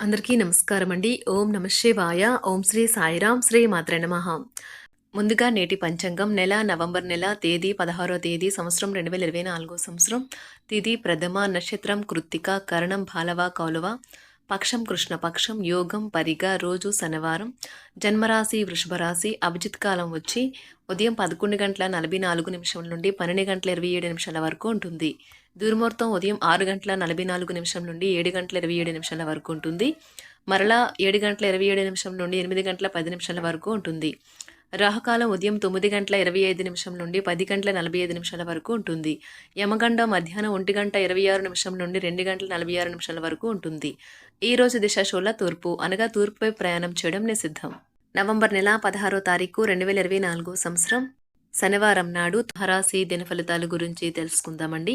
అందరికీ నమస్కారం అండి. ఓం నమ శివాయ. ఓం శ్రీ సాయిరాం శ్రీ మాత్ర నమః. ముందుగా నేటి పంచాంగం నెల నవంబర్ నెల తేదీ పదహారో తేదీ సంవత్సరం రెండు వేల ఇరవై నాలుగో సంవత్సరం. తిథి ప్రథమ నక్షత్రం కృత్తిక కరణం బాలవ కౌలవ. పక్షం కృష్ణపక్షం యోగం పరిగ రోజు శనివారం. జన్మరాశి వృషభరాశి అభిజిత్ కాలం వచ్చి ఉదయం పదకొండు గంటల నలభై నాలుగు నిమిషం నుండి పన్నెండు గంటల ఇరవై ఏడు నిమిషాల వరకు ఉంటుంది. దుర్ముహూర్తం ఉదయం ఆరు గంటల నలభై నాలుగు నిమిషం నుండి ఏడు గంటల ఇరవై ఏడు నిమిషాల వరకు ఉంటుంది. మరలా ఏడు గంటల ఇరవై ఏడు నిమిషం నుండి ఎనిమిది గంటల పది నిమిషాల వరకు ఉంటుంది. రాహుకాలం ఉదయం తొమ్మిది గంటల ఇరవై ఐదు నిమిషం నుండి పది గంటల నలభై ఐదు నిమిషాల వరకు ఉంటుంది. యమగండ మధ్యాహ్నం ఒంటి గంట ఇరవై ఆరు నిమిషం నుండి రెండు గంటల నలభై ఆరు నిమిషాల వరకు ఉంటుంది. ఈ రోజు దిశ షోల తూర్పు అనగా తూర్పుపై ప్రయాణం చేయడం నిషిద్ధం. నవంబర్ నెల పదహారో తారీఖు రెండు వేల ఇరవై నాలుగో సంవత్సరం శనివారం నాడు తుహరాశి దిన ఫలితాల గురించి తెలుసుకుందామండి.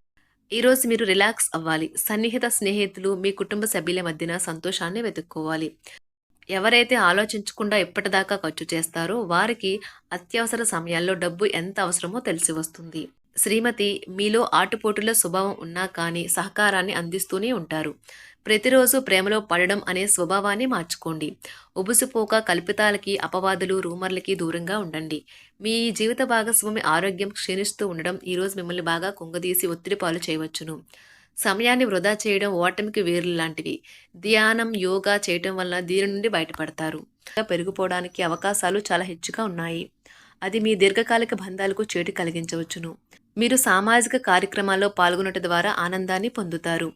ఈరోజు మీరు రిలాక్స్ అవ్వాలి. సన్నిహిత స్నేహితులు మీ కుటుంబ సభ్యుల మధ్యన సంతోషాన్ని వెతుక్కోవాలి. ఎవరైతే ఆలోచించకుండా ఎప్పటిదాకా ఖర్చు చేస్తారో వారికి అత్యవసర సమయాల్లో డబ్బు ఎంత అవసరమో తెలిసి వస్తుంది. శ్రీమతి మీలో ఆటుపోటుల స్వభావం ఉన్నా కానీ సహకారాన్ని అందిస్తూనే ఉంటారు. ప్రతిరోజు ప్రేమలో పడడం అనే స్వభావాన్ని మార్చుకోండి. ఉబుసుపోక కల్పితాలకి అపవాదులు రూమర్లకి దూరంగా ఉండండి. మీ జీవిత భాగస్వామి ఆరోగ్యం క్షీణిస్తూ ఉండడం ఈరోజు మిమ్మల్ని బాగా కుంగదీసి ఒత్తిడి పాలు చేయవచ్చును. సమయాన్ని వృధా చేయడం ఓటమికి వేర్లు లాంటివి. ధ్యానం యోగా చేయటం వల్ల దీని నుండి బయటపడతారు. పెరిగిపోవడానికి అవకాశాలు చాలా హెచ్చుగా ఉన్నాయి. అది మీ దీర్ఘకాలిక బంధాలకు చేటు కలిగించవచ్చును. మీరు సామాజిక కార్యక్రమాల్లో పాల్గొనటం ద్వారా ఆనందాన్ని పొందుతారు.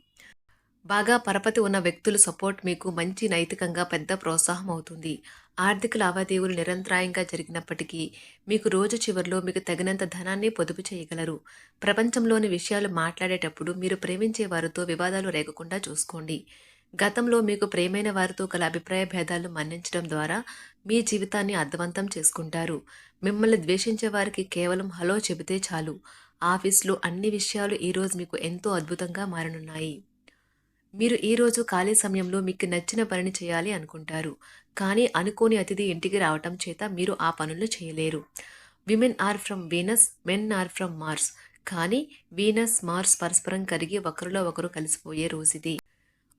బాగా పరపతి ఉన్న వ్యక్తుల సపోర్ట్ మీకు మంచి నైతికంగా పెద్ద ప్రోత్సాహం అవుతుంది. ఆర్థిక లావాదేవీలు నిరంతరాయంగా జరిగినప్పటికీ మీకు రోజు చివరిలో మీకు తగినంత ధనాన్ని పొదుపు చేయగలరు. ప్రపంచంలోని విషయాలు మాట్లాడేటప్పుడు మీరు ప్రేమించే వారితో వివాదాలు రేగకుండా చూసుకోండి. గతంలో మీకు ప్రేమైన వారితో గల అభిప్రాయ భేదాలు మన్నించడం ద్వారా మీ జీవితాన్ని అర్థవంతం చేసుకుంటారు. మిమ్మల్ని ద్వేషించే వారికి కేవలం హలో చెబితే చాలు. ఆఫీస్లో అన్ని విషయాలు ఈరోజు మీకు ఎంతో అద్భుతంగా మారనున్నాయి. మీరు ఈరోజు ఖాళీ సమయంలో మీకు నచ్చిన పనిని చేయాలి అనుకుంటారు. కానీ అనుకోని అతిథి ఇంటికి రావటం చేత మీరు ఆ పనులు చేయలేరు. Women are from Venus men are from Mars కానీ వీనస్ మార్స్ పరస్పరం కరిగి ఒకరిలో ఒకరు కలిసిపోయే రోజుది.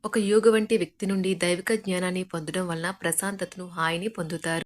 ఒక యోగ వంటి వ్యక్తి నుండి దైవిక జ్ఞానాన్ని పొందడం వలన ప్రశాంతతను హాయిని పొందుతారు.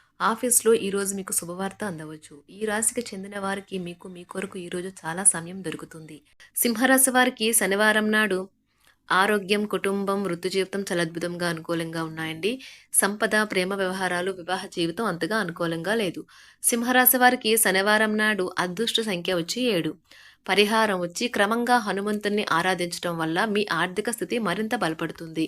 ఆఫీస్లో ఈరోజు మీకు శుభవార్త అందవచ్చు. ఈ రాశికి చెందిన వారికి మీకు మీ కొరకు ఈరోజు చాలా సమయం దొరుకుతుంది. సింహరాశి వారికి శనివారం నాడు ఆరోగ్యం కుటుంబం వృత్తి జీవితం చాలా అద్భుతంగా అనుకూలంగా ఉన్నాయండి. సంపద ప్రేమ వ్యవహారాలు వివాహ జీవితం అంతగా అనుకూలంగా లేదు. సింహరాశి వారికి శనివారం నాడు అదృష్ట సంఖ్య వచ్చి ఏడు. పరిహారం వచ్చి క్రమంగా హనుమంతుని ఆరాధించడం వల్ల మీ ఆర్థిక స్థితి మరింత బలపడుతుంది.